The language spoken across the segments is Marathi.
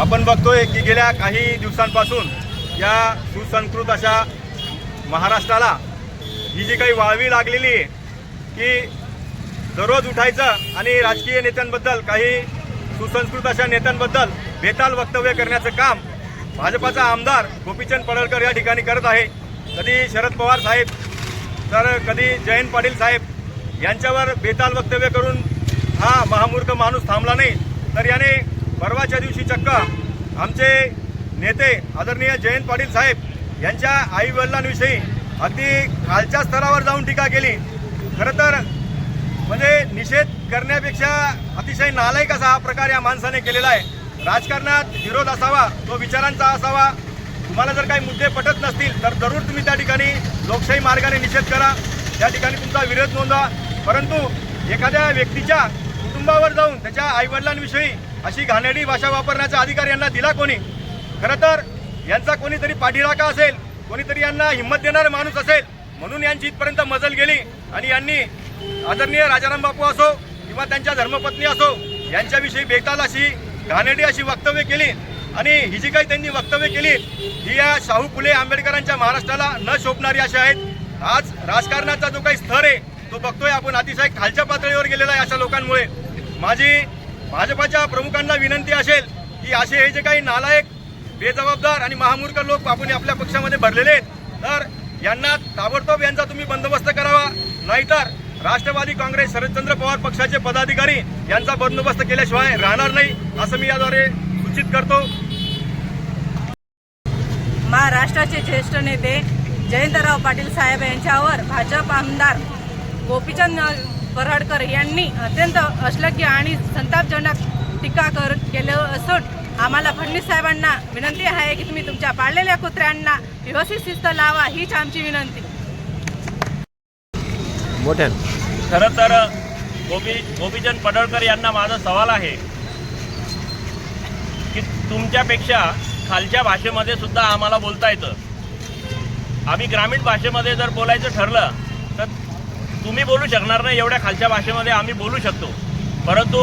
आपण बघतोय की गेल्या काही दिवसांपासून या सुसंस्कृत अशा महाराष्ट्राला ही जी काही वाळवी लागलेली आहे की दररोज उठायचं आणि राजकीय नेत्यांबद्दल काही सुसंस्कृत अशा नेत्यांबद्दल बेताल वक्तव्य करण्याचं काम भाजपाचा आमदार गोपीचंद पडळकर या ठिकाणी करत आहे. कधी शरद पवार साहेब तर कधी जयंत पाटील साहेब यांच्यावर बेताल वक्तव्य करून हा महामूर्ख माणूस थांबला नाही. तर याने परवाच्या दिवशी चक्क आमचे नेते आदरणीय जयंत पाटील साहेब यांच्या आई वडिलांविषयी अगदी खालच्या स्तरावर जाऊन टीका केली. खरं तर म्हणजे निषेध करण्यापेक्षा अतिशय नालायक असा हा प्रकार या माणसाने केलेला आहे. राजकारणात विरोध असावा तो विचारांचा असावा. तुम्हाला जर काही मुद्दे पटत नसतील तर जरूर तुम्ही त्या ठिकाणी लोकशाही मार्गाने निषेध करा. त्या ठिकाणी तुमचा विरोध नोंदवा. परंतु एखाद्या व्यक्तीच्या कुटुंबावर जाऊन त्याच्या आईवडिलांविषयी अशी घाणेरडी भाषा वापरण्याचा अधिकार यांना दिला कोणी? खरं तर यांचा कोणीतरी पाठीराखा असेल कोणीतरी यांना हिंमत देणारा माणूस असेल म्हणून यांची इथपर्यंत मजल गेली. आणि यांनी आदरणीय राजाराम बापू असो किंवा त्यांच्या धर्मपत्नी असो यांच्याविषयी बेताल अशी घाणेरडी अशी वक्तव्य केली. आणि ही जी काही त्यांनी वक्तव्य केली ही या शाहू फुले आंबेडकरांच्या महाराष्ट्राला न शोभणारी अशी आहेत. आज राजकारणाचा जो काही स्तर आहे तो बघतोय आपण अतिशय खालच्या पातळीवर गेलेला आहे अशा लोकांमुळे. माझी भाजपाच्या प्रमुखांना विनंती असेल की असे हे जे काही नालायक बेजबाबदार आणि महामूर्ख लोक आपण आपल्या पक्षामध्ये भरलेले आहेत तर यांना ताबडतोब यांचा तुम्ही बंदोबस्त करावा. नाहीतर राष्ट्रवादी काँग्रेस शरदचंद्र पवार पक्षाचे पदाधिकारी यांचा बंदोबस्त केल्याशिवाय राहणार नाही असं मी याद्वारे सूचित करतो. महाराष्ट्राचे ज्येष्ठ नेते जयंतराव पाटील साहेब यांच्यावर भाजप आमदार गोपीचंद पराडकर यांनी अत्यंत अश्लघ्य आणि संतापजनक टीका कर केलं असून आम्हाला फडणवीस साहेबांना विनंती आहे की तुम्ही तुमच्या पाळलेल्या कुत्र्यांना व्यवस्थित शिस्त लावा हीच आमची विनंती. मोठ्यान. खरं तर गोपी गोपीचंद पडळकर यांना माझा सवाल आहे की तुमच्यापेक्षा खालच्या भाषेमध्ये सुद्धा आम्हाला बोलता येतं. आम्ही ग्रामीण भाषेमध्ये जर बोलायचं ठरलं तर तुम्ही बोलू शकणार नाही एवढ्या खालच्या भाषेमध्ये आम्ही बोलू शकतो. परंतु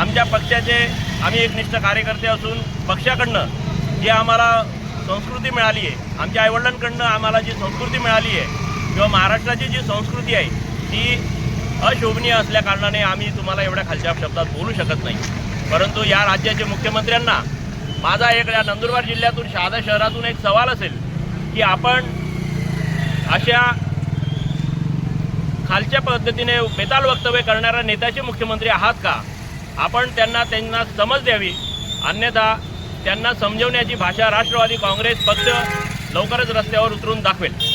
आमच्या पक्षाचे आम्ही एकनिष्ठ कार्यकर्ते असून पक्षाकडनं जी आम्हाला संस्कृती मिळाली आहे आमच्या आईवडिलांकडनं आम्हाला जी संस्कृती मिळाली आहे किंवा महाराष्ट्राची जी संस्कृती आहे ती अशोभनीय असल्याकारणाने आम्ही तुम्हाला एवढ्या खालच्या शब्दात बोलू शकत नाही. परंतु या राज्याचे मुख्यमंत्र्यांना माझा एक या नंदुरबार जिल्ह्यातून शहादा शहरातून एक सवाल असेल की आपण अशा खालच्या पद्धतीने बेताल वक्तव्य करणाऱ्या नेत्याचे मुख्यमंत्री आहात का? आपण त्यांना त्यांना समज द्यावी. अन्यथा त्यांना समजवण्याची भाषा राष्ट्रवादी काँग्रेस पक्ष लवकरच रस्त्यावर उतरून दाखवेल.